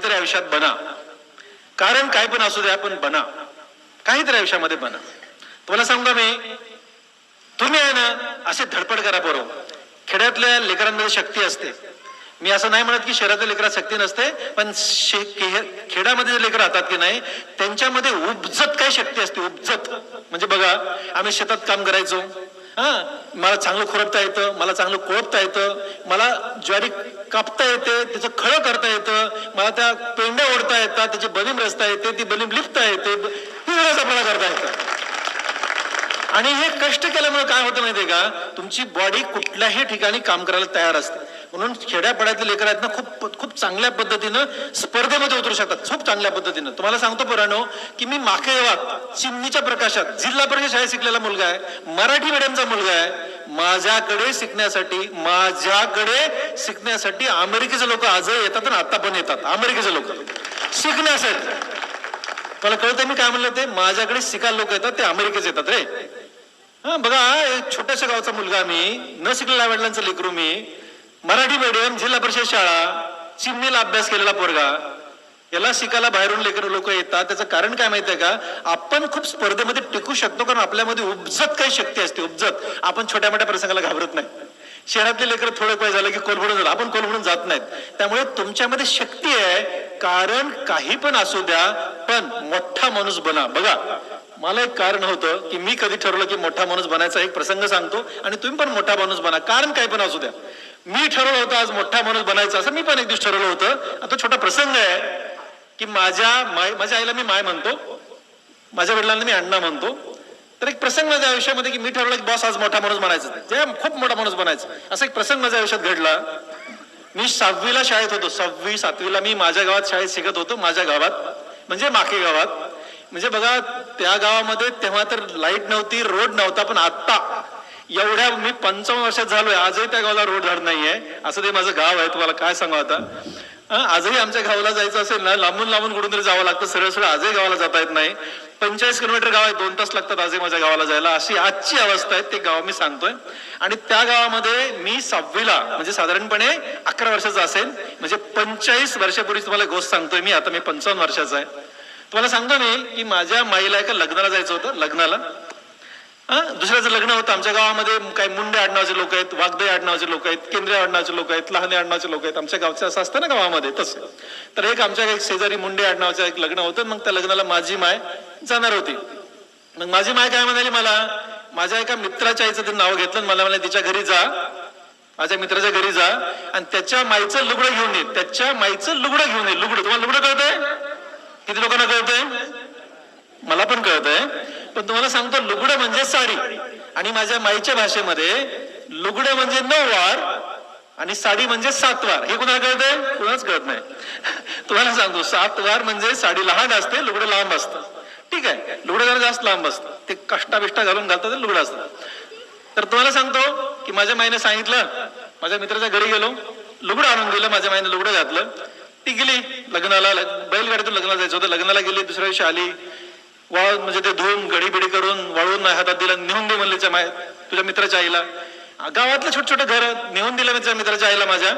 काहीतरी आयुष्यात बना. कारण काय पण असू द्या पण बना. काहीतरी आयुष्यामध्ये बना. तुम्हाला सांगतो मी? तुम्ही आहे ना असे धडपड करा बरोबर खेड्यातल्या लेकरांमध्ये शक्ती असते. मी असं नाही म्हणत की शहरातल्या लेकरात शक्ती नसते पण खेड्यामध्ये जे लेकर राहतात की नाही त्यांच्यामध्ये उपजत काय शक्ती असते? उपजत. म्हणजे बघा आम्ही शेतात काम करायचो. हा मला चांगलं खुरपता येतं मला चांगलं कोळपता येतं मला ज्वारी कापता येते त्याचं खळं करता येतं मला त्या पेंड्या ओढता येतात त्याची बलीम रचता येते ती बलीम लिपता येते ही आपल्याला करता येतं. आणि हे कष्ट केल्यामुळे काय होतं माहितीये का? तुमची बॉडी कुठल्याही ठिकाणी काम करायला तयार असते. म्हणून खेड्यापाड्यातले लेकर आहेत ना खूप खूप चांगल्या पद्धतीनं स्पर्धेमध्ये उतरू शकतात. खूप चांगल्या पद्धतीनं. तुम्हाला सांगतो पुराणो की मी माखेवात चिमणीच्या प्रकाशात जिल्हा परिषद शाळेत शिकलेला मुलगा आहे. मराठी मीडियमचा मुलगा आहे. माझ्याकडे शिकण्यासाठी माझ्याकडे शिकण्यासाठी अमेरिकेचे लोक आजही येतात आणि आता पण येतात. अमेरिकेचे लोक. शिकण्यासाठी. मला कळतं मी काय म्हणलं ते? माझ्याकडे शिकायला लोक येतात ते अमेरिकेचे येतात रे. हा बघा एक छोट्याशा गावचा मुलगा मी. न शिकलेल्या वडिलांचं लेकरू मी. मराठी मीडियम जिल्हा परिषद शाळा चिमणीला अभ्यास केलेला पोरगा. याला शिकायला बाहेरून लेकर लोक येतात. त्याचं कारण काय माहितीये का? आपण खूप स्पर्धेमध्ये टिकू शकतो कारण आपल्यामध्ये उपजत काही शक्ती असते उपजत. आपण छोट्या मोठ्या प्रसंगाला घाबरत नाही. शहरातले लेकर थोडं काय झालं की कोलभडून झालं आपण कोलभडून जात नाहीत. त्यामुळे तुमच्यामध्ये शक्ती आहे. कारण काही पण असू द्या पण मोठा माणूस बना. बघा. मला एक कारण होतं की मी कधी ठरवलं की मोठा माणूस बनायचा एक प्रसंग सांगतो आणि तुम्ही पण मोठा माणूस बना. कारण काय पण असू द्या. मी ठरवलं होतं आज मोठा माणूस बनायचा असं मी पण एक दिवस ठरवलं होतं. आता छोटा प्रसंग आहे की माझ्या माय माझ्या आईला मी माय म्हणतो. माझ्या वडिलांना मी अण्णा म्हणतो. तर एक प्रसंग माझ्या आयुष्यामध्ये की मी ठरवलं की बॉस आज मोठा माणूस बनायचा जे खूप मोठा माणूस बनायचा असा एक प्रसंग माझ्या आयुष्यात घडला. मी सहावीला शाळेत होतो. सहावी सातवीला मी माझ्या गावात शाळेत शिकत होतो. माझ्या गावात. म्हणजे माके गावात. म्हणजे बघा त्या गावामध्ये तेव्हा तर लाइट नव्हती रोड नव्हता पण आत्ता एवढ्या मी पंचावन्न वर्षात झालोय आजही त्या गावाला रोड झाड नाहीये. असं ते माझं गाव आहे तुम्हाला काय सांगू आता. आजही आमच्या गावाला जायचं असेल ना लांबून लांबून कुठून तरी जावं लागतं सरळ सरळ आजही गावाला जाता येत नाही. पंचेचाळीस किलोमीटर गाव आहे दोन तास लागतात आजही माझ्या गावाला जायला. अशी आजची अवस्था आहे ते गाव मी सांगतोय. आणि त्या गावामध्ये मी सहावीला म्हणजे साधारणपणे अकरा वर्षाचा असेल म्हणजे पंचेचाळीस वर्षापूर्वी तुम्हाला गोष्ट सांगतोय मी आता मी पंचावन्न वर्षाचा आहे. तुम्हाला सांगतो मी की माझ्या माईला एका लग्नाला जायचं होतं लग्नाला. हा दुसऱ्याचं लग्न होतं आमच्या गावामध्ये काही मुंडे आडनावाचे लोक आहेत वागदे आडनावाचे लोक आहेत केंद्रीय आडनावाचे लोक आहेत लहाने आडनावाचे लोक आहेत आमच्या गावचे असं असतं ना गावामध्ये तसं. तर एक आमच्या एक शेजारी मुंडे आडनावाचं एक लग्न होतं मग त्या लग्नाला माझी माय जाणार होती. मग माझी माय काय म्हणाली मला माझ्या एका मित्राच्या आईचं ते नाव घेतलं मला म्हणाले तिच्या घरी जा. माझ्या मित्राच्या घरी जा. आणि त्याच्या माईचं लुगडं घेऊन ये. त्याच्या माईचं लुगडं घेऊन ये. लुगडं तुम्हाला लुगडं कळतंय? किती लोकांना कळतंय? मला पण कळतंय. पण तुम्हाला सांगतो लुगडं म्हणजे साडी. आणि माझ्या माईच्या भाषेमध्ये लुगडं म्हणजे नऊवार आणि साडी म्हणजे सातवार हे कुणाला कळतंय? कुणाच कळत नाही. तुम्हाला सांगतो सातवार म्हणजे साडी लहान असते लुगडं लांब असतं. ठीक आहे? लुगडं जरा जास्त लांब असतं. ते कष्टा बिष्टा घालून घालतात लुगडं असतं तर तुम्हाला सांगतो की माझ्या माईने सांगितलं माझ्या मित्राच्या घरी गेलो लुगडं आणून दिलं माझ्या माईने लुगडं घातलं. ती गेली लग्नाला बैलगाडीतून लग्नाला जायचं होतं. लग्नाला गेली दुसऱ्या दिवशी आली. वाळ म्हणजे ते धुवून घडी बिडी करून वाळून हातात दिलं. नेऊन दे म्हणले तुझ्या मित्राच्या आईला. गावातलं छोटे छोटे घर नेऊन दिलं मी मित्राच्या आईला माझ्या.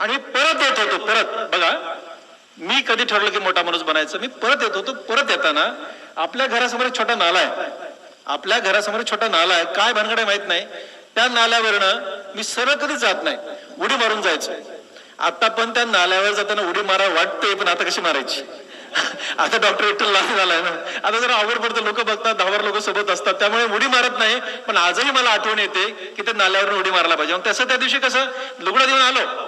आणि परत येत होतो परत. बघा मी कधी ठरलो की मोठा माणूस बनायचं? मी परत येत होतो परत येताना आपल्या घरासमोर एक छोटा नाला आहे. आपल्या घरासमोर एक छोटा नाला आहे. काय भानगड आहे माहीत नाही. त्या नाल्यावरनं मी सरळ कधी जात नाही. उडी मारून जायचं. आता पण त्या नाल्यावर जाताना उडी मारा वाटते पण आता कशी मारायची? आता डॉक्टर विठ्ठल लहान झालाय ना. आता जरा आवड पडतं लोक बघतात दहावर लोक सोबत असतात त्यामुळे उडी मारत नाही पण आजही मला आठवण येते की ते नाल्यावर उडी मारायला पाहिजे. मग तसं त्या दिवशी कसं लुगडं देऊन आलो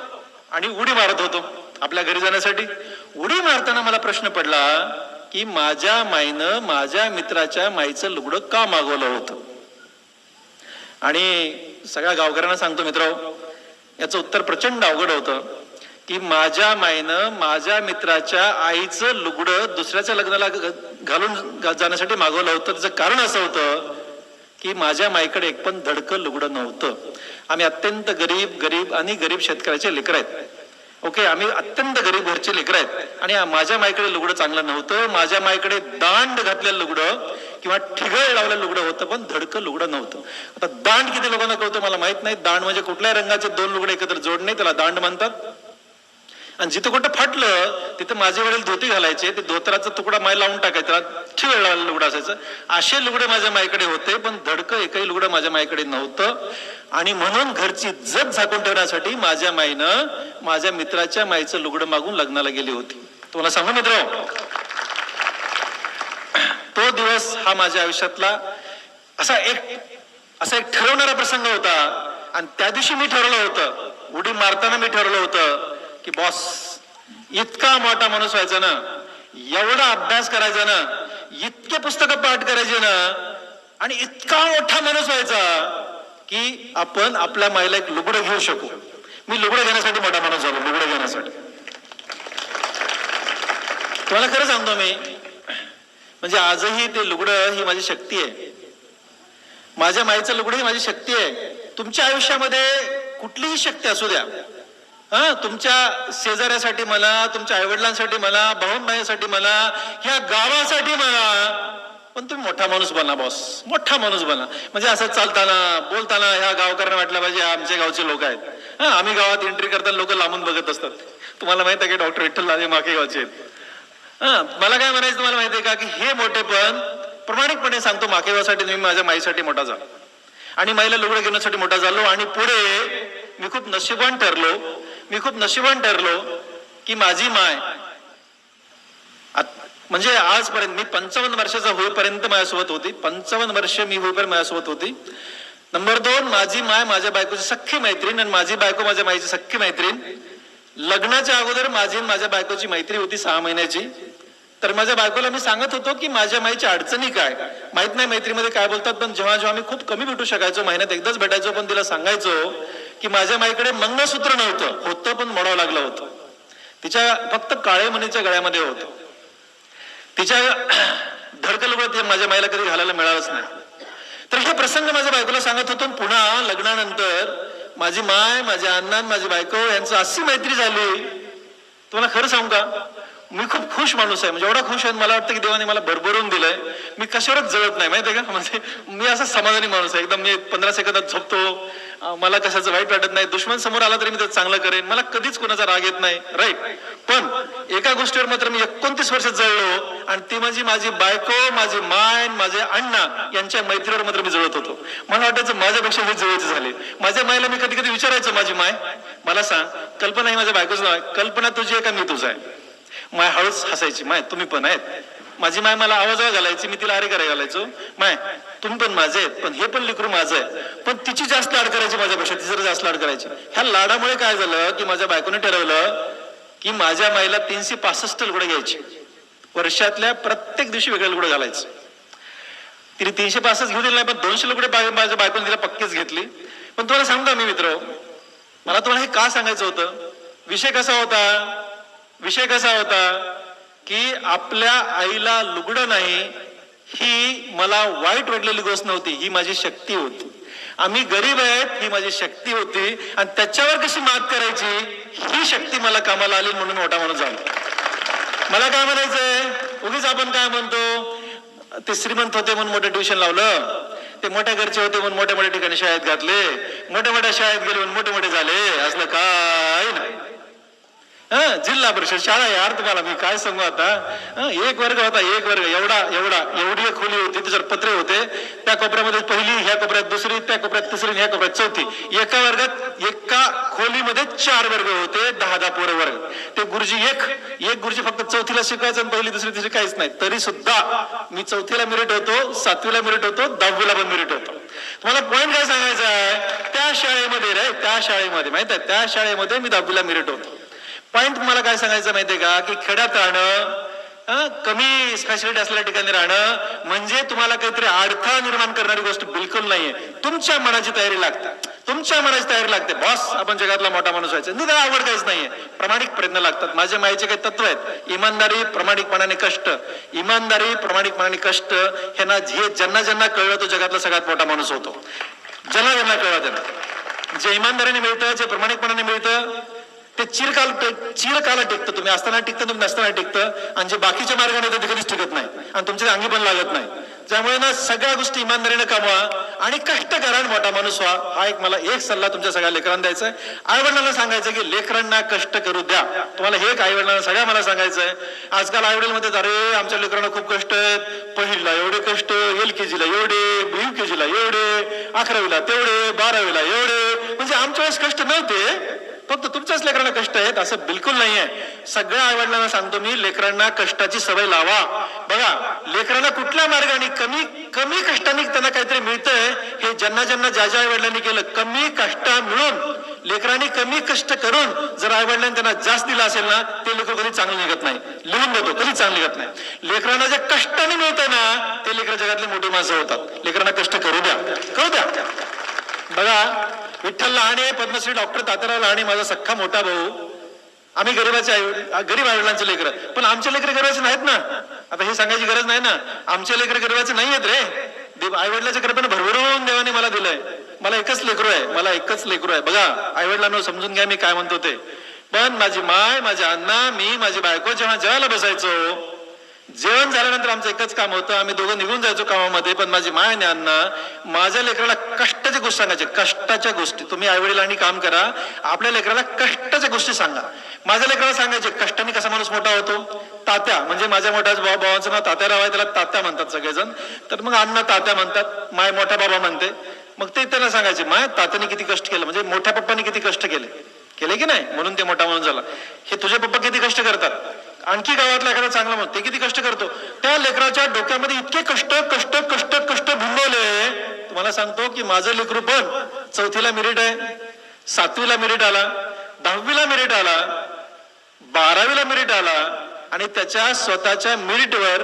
आणि उडी मारत होतो आपल्या घरी जाण्यासाठी. उडी मारताना मला प्रश्न पडला की माझ्या माईनं माझ्या मित्राच्या माईचं लुगडं का मागवलं होतं? आणि सगळ्या गावकऱ्यांना सांगतो मित्र याचं उत्तर प्रचंड अवघड होतं. की माझ्या माईनं माझ्या मित्राच्या आईचं लुगडं दुसऱ्याच्या लग्नाला घालून जाण्यासाठी मागवलं होतं. त्याचं कारण असं होतं की माझ्या माईकडे एक पण धडकं लुगडं नव्हतं. आम्ही अत्यंत गरीब गरीब आणि गरीब शेतकऱ्याचे लेकर आहेत. ओके आम्ही अत्यंत गरीब घरचे लेकर आहेत. आणि माझ्या माईकडे लुगडं चांगलं नव्हतं. माझ्या माईकडे दांड घातलेलं लुगडं किंवा ठिगळ लावलेलं लुगडं होतं पण धडकं लुगडं नव्हतं. आता दांड किती लोकांना कळतं मला माहीत नाही. दांड म्हणजे कुठल्याही रंगाचे दोन लुगडे एकत्र जोडणे त्याला दांड म्हणतात. आणि जिथं कुठं फाटलं तिथं माझे वडील धोती घालायचे ते धोतराचा तुकडा माय लावून टाकायचा ठेव वेळा लुगडं असायचं. असे लुगडे माझ्या माईकडे होते पण धडकं एकही लुगडं माझ्या माईकडे नव्हतं. आणि म्हणून घरची जत झाकून ठेवण्यासाठी माझ्या माईनं माझ्या मित्राच्या माईचं लुगडं मागून लग्नाला गेली होती. तुम्हाला सांगू मित्र तो दिवस हा माझ्या आयुष्यातला असा एक असा एक ठरवणारा प्रसंग होता. आणि त्या दिवशी मी ठरवलं होतं. उडी मारताना मी ठरवलं होतं. की बॉस इतका मोठा माणूस व्हायचा ना एवढा अभ्यास करायचा ना इतके पुस्तकं पाठ करायचे ना आणि इतका मोठा माणूस व्हायचा की आपण आपल्या माईला एक लुगडं घेऊ शकू. मी लुगडं घेण्यासाठी मोठा माणूस झालो लुगडं घेण्यासाठी. तुम्हाला खरं सांगतो मी म्हणजे आजही ते लुगडं ही माझी शक्ती आहे. माझ्या माईचं लुगडं ही माझी शक्ती आहे. तुमच्या आयुष्यामध्ये कुठलीही शक्ती असू द्या. हा तुमच्या शेजाऱ्यासाठी मला तुमच्या आईवडिलांसाठी मला भाऊन भाईसाठी मला ह्या गावासाठी मला. पण तुम्ही मोठा माणूस बना बॉस मोठा माणूस बना म्हणजे असं चालताना बोलताना ह्या गावकऱ्यांना वाटलं पाहिजे आमच्या गावचे लोक आहेत. हा आम्ही गावात एंट्री करताना लोक लांबून बघत असतात. तुम्हाला माहीत आहे की डॉक्टर विठ्ठल लाले माके गावचे आहेत. हा मला काय म्हणायचं तुम्हाला माहिती आहे का की हे मोठेपण प्रामाणिकपणे सांगतो माकेवासाठी तुम्ही माझ्या माईसाठी मोठा झाला. आणि माईला लुगडं घेण्यासाठी मोठा झालो आणि पुढे मी खूप नशिबान ठरलो मी खूप नशिबान ठरलो की माझी माय म्हणजे आजपर्यंत मी पंचावन्न वर्षाचा होईपर्यंत माझ्यासोबत होती. पंचावन्न वर्ष मी होईपर्यंत माझ्यासोबत होती. नंबर दोन माझी माय माझ्या बायकोची सख्खी मैत्रीण आणि माझी बायको माझ्या माईची सख्खी मैत्रीण. लग्नाच्या अगोदर माझी आणि माझ्या बायकोची मैत्री होती सहा महिन्याची. तर माझ्या बायकोला मी सांगत होतो की माझ्या माईच्या अडचणी काय? माहीत नाही मैत्रीमध्ये काय बोलतात पण जेव्हा जेव्हा मी खूप कमी भेटू शकायचो महिन्यात एकदाच भेटायचो पण तिला सांगायचो की माझ्या माईकडे मंगळसूत्र नव्हतं. होतं पण मोडावं लागलं होतं. तिच्या फक्त काळे मणीच्या गळ्यामध्ये होतं. तिच्या धडकलवर ते माझ्या माईला कधी घालायला मिळालंच नाही. तर हे प्रसंग माझ्या बायकोला सांगत होतो. आणि पुन्हा लग्नानंतर माझी माय माझ्या अण्णा माझी बायको यांचं अशी मैत्री झाली. तुम्हाला खरं सांगू का? मी खूप खुश माणूस आहे. म्हणजे एवढा खुश आहे मला वाटतं की देवाने मला भरभरून दिलंय. मी कशावरच जळत नाही. माहितीये का? म्हणजे मी असा समाधानी माणूस आहे. एकदम मी पंधरा सेकंदात झोपतो. मला कशाचं वाईट वाटत नाही. दुश्मन समोर आला तरी मी त्याचं चांगलं करेन. मला कधीच कोणाचा राग येत नाही. राईट पण एका गोष्टीवर मात्र मी एकोणतीस वर्षात जळलो आणि ती माझी माझी बायको माझी माय आणि माझे अण्णा यांच्या मैत्रीवर मात्र मी जळत होतो. मला वाटायचं माझ्यापेक्षा हे जवळचे झाले. माझ्या मायला मी कधी कधी विचारायचो माझी माय. मला सांग कल्पना ही माझ्या बायकोच नाव आहे. कल्पना तुझी आहे का मी तुझा आहे. माय हळूच हसायची माय तुम्ही पण आहेत. माझी माय मला आवाज घालायची मी तिला अरे करायला घालायचो. माय तुम्ही पण माझे आहेत पण हे पण लिकरू माझं आहे. पण तिची जास्त लाड करायची माझ्यापेक्षा तिचं जास्त लाड करायची. ह्या लाडामुळे काय झालं की माझ्या बायकोने ठरवलं की माझ्या माईला तीनशे पासष्ट लुगडं घ्यायची. वर्षातल्या प्रत्येक दिवशी वेगळं लुगडं घालायचं. तिने तीनशे पासष्ट घेऊ दिलं नाही पण दोनशे लुगडे बाय- माझ्या बायकोने तिला पक्कीच घेतली. पण तुम्हाला सांगतो मी मित्र मला तुम्हाला हे का सांगायचं होतं? विषय कसा होता? विषय कसा होता की आपल्या आईला लुगडं नाही ही मला वाईट वाटलेली गोष्ट नव्हती ही माझी शक्ती होती. आम्ही गरीब आहेत ही माझी शक्ती होती. आणि त्याच्यावर कशी मात करायची? ही शक्ती मला कामाला आली म्हणून मोठा माणूस झाला. मला काय म्हणायचंय? उगीच आपण काय म्हणतो? ते श्रीमंत होते म्हणून मोठं ट्युशन लावलं. ते मोठ्या घरचे होते म्हणून मोठ्या मोठ्या ठिकाणी शाळेत घातले. मोठ्या मोठ्या शाळेत गेले म्हणून मोठे मोठे झाले. असलं काय नाही. जिल्हा परिषद शाळा आहे अर्थ तुम्हाला मी काय सांगू आता एक वर्ग होता एक वर्ग एवढा एवढा एवढी एक खोली होती त्याच्यावर पत्रे होते त्या कोपऱ्यामध्ये पहिली ह्या कोपऱ्यात दुसरी त्या कोपऱ्यात तिसरी ह्या कोपऱ्यात चौथी एका वर्गात एका खोलीमध्ये चार वर्ग होते दहा दहा पोरं वर्ग ते गुरुजी एक एक गुरुजी फक्त चौथीला शिकायचं आणि पहिली दुसरी तिसरी काहीच नाही तरी सुद्धा मी चौथीला मिरिट होतो सातवीला मिरिट होतो दहावीला पण मिरिट होतो तुम्हाला पॉईंट काय सांगायचा आहे त्या शाळेमध्ये रे त्या शाळेमध्ये माहीत आहे त्या शाळेमध्ये मी दहावीला मिरिट होतो पॉइंट तुम्हाला काय सांगायचं माहितीये का? की खेड्यात राहणं कमी फॅसिलिटी असलेल्या ठिकाणी राहणं म्हणजे तुम्हाला काहीतरी अडथळा निर्माण करणारी गोष्ट बिलकुल नाहीये. तुमच्या मनाची तयारी लागते. तुमच्या मनाची तयारी लागते. बॉस आपण जगातला मोठा माणूस व्हायचा. नाही त्याला आवड काहीच नाहीये. प्रामाणिक प्रयत्न लागतात. माझ्या माईचे काही तत्व आहेत. इमानदारी प्रामाणिकपणाने कष्ट. इमानदारी प्रामाणिकपणाने कष्ट हे ना जे ज्यांना ज्यांना कळलं तो जगातला सगळ्यात मोठा माणूस होतो. ज्यांना ज्यांना कळलं त्यांना. जे इमानदारीने मिळतं जे प्रामाणिकपणाने मिळतं ते चिरकाल चिरकाला टिकतं तुम्ही. असताना टिकतं तुम्ही नसताना टिकतं. आणि जे बाकीच्या मार्गाने ते कधीच टिकत नाही. आणि तुमच्या अंगी पण लागत नाही. त्यामुळे ना सगळ्या गोष्टी इमानदारीनं कमवा आणि कष्ट करा आणि मोठा माणूस व्हा. हा एक मला एक सल्ला तुमच्या सगळ्या लेकरांना द्यायचा आहे. आईवडिलांना सांगायचं की लेकरांना कष्ट करू द्या. तुम्हाला हे एक आईवडिलांना सगळ्या मला सांगायचं आहे. आजकाल आई म्हणतात अरे आमच्या लेकरांना खूप कष्ट आहेत. पहिलीला एवढे कष्ट एल के जीला एवढे यू के जीला एवढे अकरावीला तेवढे बारावीला एवढे. म्हणजे आमच्या वेळेस कष्ट नव्हते. फक्त तुमच्याच लेकरांना कष्ट आहेत असं बिलकुल नाहीये. सगळ्या आईवडिलांना सांगतो मी लेकरांना कष्टाची सवय लावा. बघा लेकरांना कुठल्या मार्गाने कमी कमी कष्टाने त्यांना काहीतरी मिळतंय हे ज्यांना ज्यांना ज्या ज्या आईवडिलांनी केलं कमी कष्ट मिळून लेकरांनी कमी कष्ट करून जर आईवडिलांनी त्यांना जास्त दिला असेल ना ते लेकर कधी चांगलं निघत नाही. लिहून देतो कधी चांगलं निघत नाही. लेकरांना जे कष्टाने मिळतंय ना ते लेकर जगातले मोठी माणसं होतात. लेकरांना कष्ट करू द्या. करू द्या. बघा विठ्ठल लहाणे पद्मश्री डॉक्टर तात्याराव लहाणे माझा सख्खा मोठा भाऊ. आम्ही गरीबाचे आई गरीब आईवडिलांचे लेकर. पण आमचे लेकर गरीबाचे नाहीत ना. आता हे सांगायची गरज नाही ना. आमचे लेकर गरीबाचे नाही आहेत रे आईवडिलाच्या कृपेने भरभरून देवाने मला दिलंय. मला एकच लेकरू आहे. मला एकच लेकरू आहे. बघा आईवडिलांना समजून घ्या मी काय म्हणतो ते. पण माझी माय माझे अण्णा मी माझी बायको जेव्हा जेवायला बसायचो जेवण झाल्यानंतर आमचं एकच काम होतं. आम्ही दोघं निघून जायचो कामामध्ये पण माझी माय आणि अन्न माझ्या लेकराला कष्टाच्या गोष्टी सांगायचे. कष्टाच्या गोष्टी. तुम्ही आईवडिलांनी काम करा. आपल्या लेकराला कष्टाच्या गोष्टी सांगा. माझ्या लेकराला सांगायचे कष्टाने कसा माणूस मोठा होतो? तात्या. म्हणजे माझ्या मोठ्या भाऊ भावाचं नाव तात्याराव आहे त्याला तात्या म्हणतात सगळेजण. तर मग अण्णा तात्या म्हणतात. माय मोठा बाबा म्हणते. मग ते त्यांना सांगायचे माय तात्याने किती कष्ट केलं? म्हणजे मोठ्या पप्पाने किती कष्ट केले? केले की नाही? म्हणून ते मोठा म्हणून झाला. हे तुझे पप्पा किती कष्ट करतात? आणखी गावातला एखादा चांगला म्हणतो ते किती कष्ट करतो. त्या लेकराच्या डोक्यामध्ये इतके कष्ट कष्ट कष्ट कष्ट भिंगवले तुम्हाला सांगतो की माझं लेकरू पण चौथीला मेरिट आहे सातवीला मेरिट आला दहावीला मेरिट आला बारावीला मेरिट आला आणि त्याच्या स्वतःच्या मेरिटवर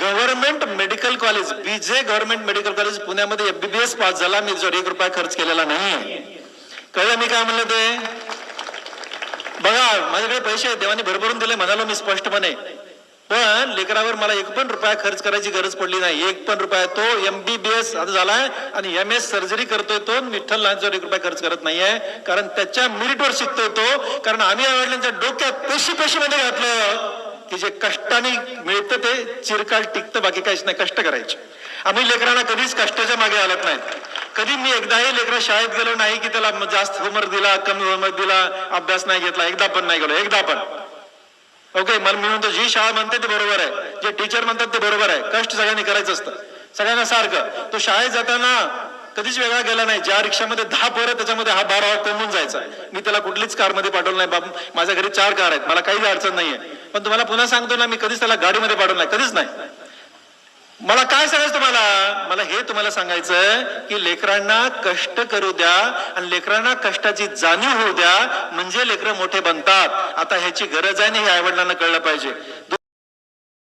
government medical college B J government medical college पुण्यामध्ये एमबीबीएस पास झाला. मी जर एक रुपया खर्च केलेला नाही. कळलं मी काय म्हणलं ते? बघा माझ्याकडे पैसे देवाने भरभरून दिले म्हणालो मी स्पष्टपणे. पण लेकरावर मला एक पण रुपया खर्च करायची गरज पडली नाही. एक पण रुपया तो एमबीबीएस आता झालाय आणि एम एस सर्जरी करतोय तो विठ्ठल लहानच्यावर एक रुपया खर्च करत नाहीये. कारण त्याच्या मिरिटवर शिकतोय तो. कारण आम्ही वडिलांच्या डोक्यात पेशी पेशीमध्ये घातलं की जे कष्टाने मिळतं ते चिरकाल टिकतं बाकी काहीच नाही. कष्ट करायचे. आम्ही लेकरांना कधीच कष्टाच्या मागे आलत नाहीत कधी मी एकदाही लेकरं शाळेत गेलो नाही की त्याला जास्त होमवर्क दिला कमी होमवर्क दिला अभ्यास नाही घेतला एकदा पण नाही गेलो एकदा पण. ओके मला मी म्हणतो जी शाळा म्हणते ते बरोबर आहे जे टीचर म्हणतात ते बरोबर आहे. कष्ट सगळ्यांनी करायचं असतं. सगळ्यांना सारखं. तो शाळेत जाताना कधीच वेगळा गेला नाही. ज्या रिक्षामध्ये दहा पोरं त्याच्यामध्ये हा बारा कोंबून जायचा. मी त्याला कुठलीच कारमध्ये पाठवलं नाही. बाब माझ्या घरी चार कार आहेत. मला काहीच अडचण नाहीये. पण तुम्हाला पुन्हा सांगतो ना मी कधीच त्याला गाडीमध्ये पाठवलं नाही. कधीच नाही. मला काय सांगायचं तुम्हाला? मला हे तुम्हाला सांगायचं की लेकरांना कष्ट करू द्या आणि लेकरांना कष्टाची जाणीव होऊ द्या. म्हणजे लेकरं मोठे बनतात. आता ह्याची गरज आहे ना हे आईवडिलांना कळलं पाहिजे.